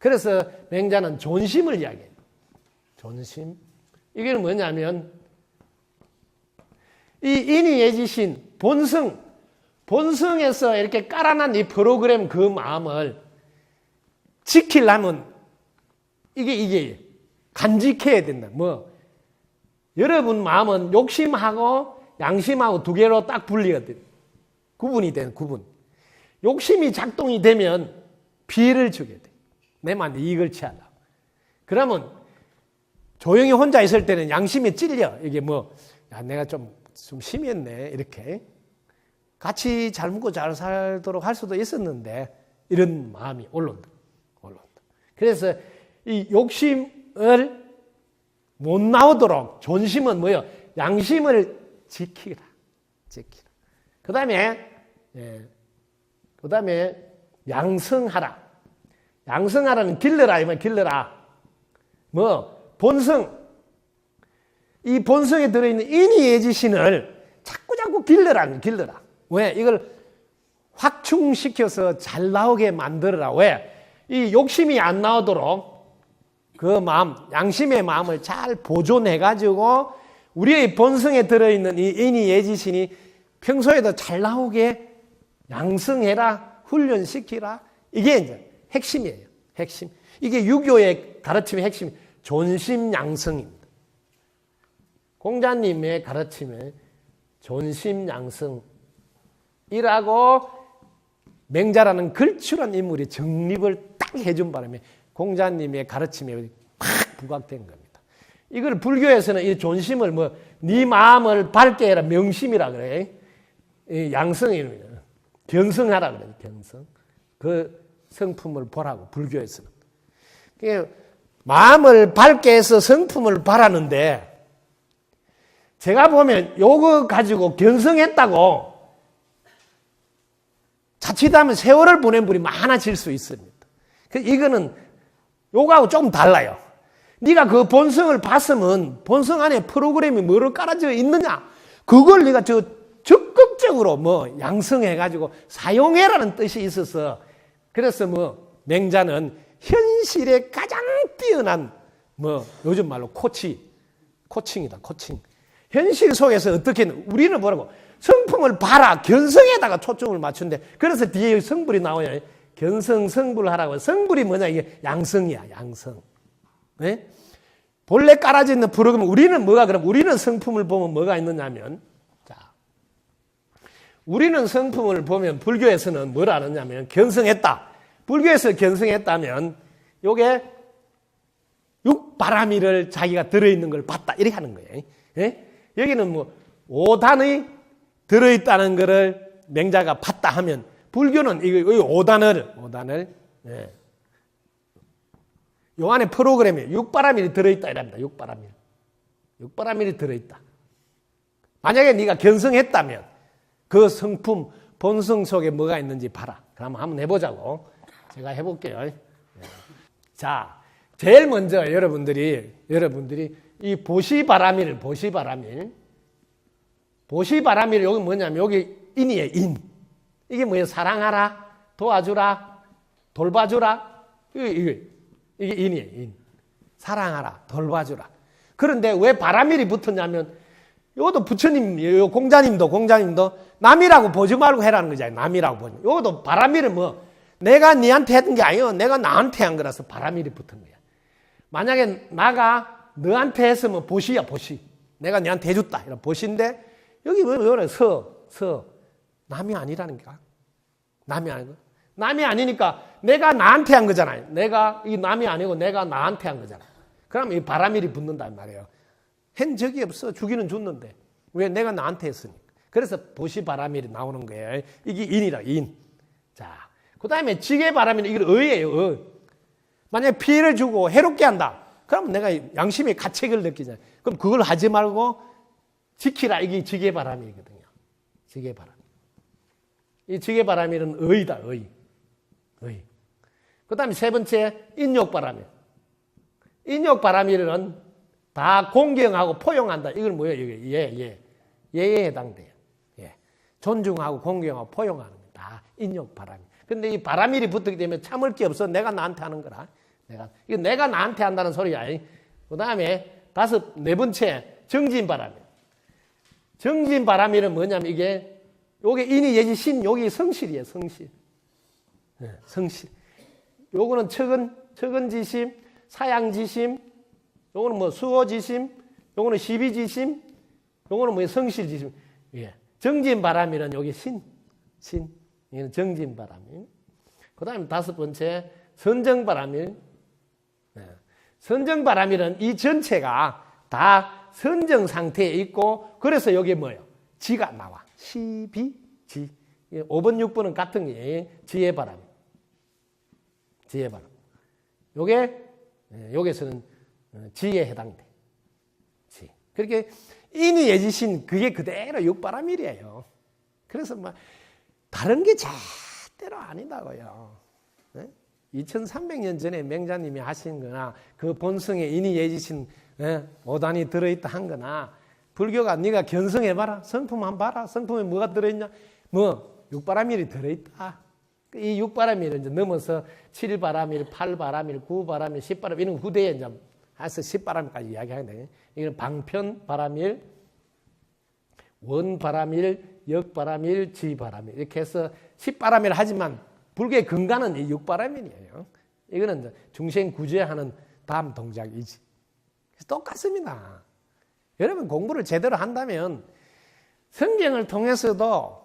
그래서 맹자는 존심을 이야기해요. 존심. 이게 뭐냐면 이 인이 예지신 본성, 본성에서 이렇게 깔아난 이 프로그램 그 마음을 지키려면 이게 이게 간직해야 된다. 뭐 여러분 마음은 욕심하고 양심하고 두 개로 딱 분리가 돼. 구분이 되는 구분. 욕심이 작동이 되면 피해를 주게 돼. 내 마음에 이익을 취하려고. 그러면 조용히 혼자 있을 때는 양심에 찔려. 이게 뭐, 야, 내가 좀, 좀 심했네. 이렇게. 같이 잘 먹고 잘 살도록 할 수도 있었는데, 이런 마음이 올라온다. 올라온다. 그래서 이 욕심을 못 나오도록 존심은 뭐예요? 양심을 지키라. 지키라. 그 다음에, 예, 그 다음에 양성하라. 양성하라는 길러라, 이말 길러라. 뭐, 본성. 이 본성에 들어있는 인이예지신을 자꾸 자꾸 길러라, 길러라. 왜? 이걸 확충시켜서 잘 나오게 만들어라. 왜? 이 욕심이 안 나오도록 그 마음, 양심의 마음을 잘 보존해가지고 우리의 본성에 들어있는 이 인이예지신이 평소에도 잘 나오게 양성해라, 훈련시키라. 이게 이제 핵심이에요. 핵심. 이게 유교의 가르침의 핵심. 존심 양성입니다. 공자님의 가르침에 존심 양성이라고 맹자라는 걸출한 인물이 정립을 딱 해준 바람에 공자님의 가르침에 팍 부각된 겁니다. 이걸 불교에서는 이 존심을 뭐, 네 마음을 밝게 해라 명심이라 그래. 양성입니다. 견성하라 그래, 견성. 그 성품을 보라고, 불교에서는. 마음을 밝게 해서 성품을 바라는데, 제가 보면 요거 가지고 견성했다고 자칫하면 세월을 보낸 분이 많아질 수 있습니다. 그 이거는 요거하고 좀 달라요. 네가 그 본성을 봤으면 본성 안에 프로그램이 뭐를 깔아져 있느냐? 그걸 네가 저 적극적으로 뭐 양성해가지고 사용해라는 뜻이 있어서 그래서 뭐 맹자는 현실에 가장 뛰어난 뭐 요즘 말로 코치, 코칭이다, 코칭. 현실 속에서 어떻게 우리는 뭐라고 성품을 봐라 견성에다가 초점을 맞춘대. 그래서 뒤에 성불이 나오냐. 견성 성불 하라고. 성불이 뭐냐 이게 양성이야, 양성. 네? 본래 깔아져 있는 프로그램 우리는 뭐가 그럼 우리는 성품을 보면 뭐가 있느냐면 자 우리는 성품을 보면 불교에서는 뭘 하느냐면 견성했다. 불교에서 견성했다면 요게 육바라미를 자기가 들어있는 걸 봤다. 이렇게 하는 거예요. 예? 여기는 뭐 5단의 들어있다는 것을 맹자가 봤다 하면 불교는 이 5단을 5단을 예. 요 안에 프로그램에 육바라밀이 들어있다 이랍니다. 육바라밀. 육바라밀이 들어있다. 만약에 네가 견성했다면 그 성품 본성 속에 뭐가 있는지 봐라. 그럼 한번 해보자고. 제가 해볼게요. 예. 자, 제일 먼저 여러분들이 여러분들이 이 보시바라밀, 보시바라밀. 보시바라밀 여기 뭐냐면 여기 인이에요, 인. 이게 뭐예요? 사랑하라, 도와주라, 돌봐주라. 이게, 이게, 이게 인이에요, 인. 사랑하라, 돌봐주라. 그런데 왜 바라밀이 붙었냐면 이것도 부처님, 요 공자님도, 공자님도 남이라고 보지 말고 해라는 거잖아요. 남이라고 보지. 이것도 바라밀은 뭐 내가 니한테 했던 게 아니요. 내가 나한테 한 거라서 바라밀이 붙은 거야. 만약에 나가 너한테 했으면 보시야, 보시. 내가 너한테 해줬다. 이런 보시인데, 여기 왜, 왜, 서, 서. 남이 아니라는 게 남이 아니고. 남이 아니니까 내가 나한테 한 거잖아요. 내가, 이 남이 아니고 내가 나한테 한 거잖아요. 그럼 이 바라밀이 붙는단 말이에요. 한 적이 없어. 주기는 줬는데. 왜? 내가 나한테 했으니까. 그래서 보시 바라밀이 나오는 거예요. 이게 인이라, 인. 자. 그 다음에 지게 바라밀, 이걸 의예요, 의. 만약에 피해를 주고 해롭게 한다. 그럼 내가 양심의 가책을 느끼잖아요. 그럼 그걸 하지 말고 지키라. 이게 지게바람이거든요. 지게바람. 이 지게바람이는 의다, 의. 의. 그 다음에 세 번째, 인욕바람이. 인욕바람이는 다 공경하고 포용한다. 이걸 뭐예요? 예, 예. 예에 해당돼요. 예. 존중하고 공경하고 포용하는 거. 다 인욕 바람이. 근데 이 바람일이 붙기 때문에 참을 게 없어. 내가 나한테 하는 거라. 내가 이거 내가 나한테 한다는 소리야. 그 다음에 다섯 네 번째 정진 바람이. 정진 바람이는 뭐냐면 이게 요게 인이 예지 신 여기 성실이에요. 성실. 네, 성실. 요거는 척은 척은 지심, 사양 지심, 요거는 뭐 수호지심, 요거는 시비지심, 요거는 뭐 성실지심. 예. 정진바람이는 여기 신, 신. 이는 정진바람이. 그 다음에 다섯 번째 선정바람이. 네. 선정바람이는 이 전체가 다 선정 상태에 있고 그래서 여기 뭐예요? 지가 나와. 시비, 지. 5번, 6번은 같은 게 지혜바람. 지혜바람. 요게, 예, 요게서는 어, 지에 해당돼. 지. 그렇게 인이 예지신 그게 그대로 육바람이래요. 그래서 막 다른 게 절대로 아니다고요. 2300년 전에 맹자님이 하신 거나 그 본성에 인이 예지신 예, 오단이 들어있다 한 거나 불교가 네가 견성해봐라. 성품 한번 봐라. 성품에 뭐가 들어있냐? 뭐 육바람일이 들어있다. 이 육바람일을 이제 넘어서 7바람일, 8바람일, 9바람일, 10바람일 이런 후대에 이제 해서 10바람일까지 이야기하는데 이건 방편 바람일, 원 바람일, 역 바람일, 지 바람일 이렇게 해서 10바람일 하지만 불교의 근간은 이 육바람일이에요. 이거는 중생 구제하는 다음 동작이지. 똑같습니다. 여러분 공부를 제대로 한다면 성경을 통해서도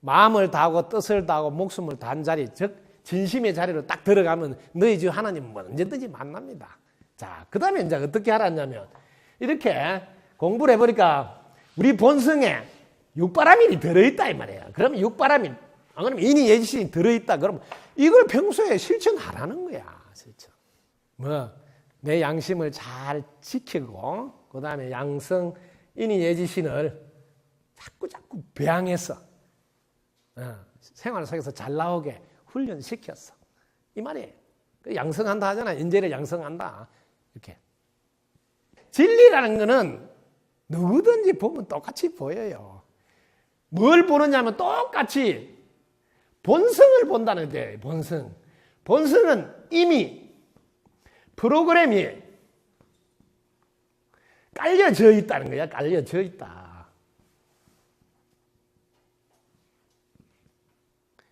마음을 다하고 뜻을 다하고 목숨을 다한 자리, 즉 진심의 자리로 딱 들어가면 너희 주 하나님 언제든지 만납니다. 자, 그 다음에 이제 어떻게 하라냐면 이렇게 공부를 해보니까 우리 본성에 육바람일이 들어있다 이 말이에요. 그러면 육바람일, 안 그러면 인이 예지신이 들어있다. 그러면 이걸 평소에 실천하라는 거야. 실천. 뭐, 내 양심을 잘 지키고, 그 다음에 양성 인이 예지신을 자꾸 자꾸 배양해서 어, 생활 속에서 잘 나오게 훈련시켰어. 이 말이에요. 그 양성한다 하잖아. 인재를 양성한다. 이렇게. 진리라는 거는 누구든지 보면 똑같이 보여요. 뭘 보느냐면 똑같이 본성을 본다는 거예요. 본성. 본성은 이미 프로그램이 깔려져 있다는 거야. 깔려져 있다.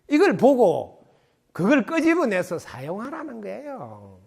이걸 보고 그걸 끄집어내서 사용하라는 거예요.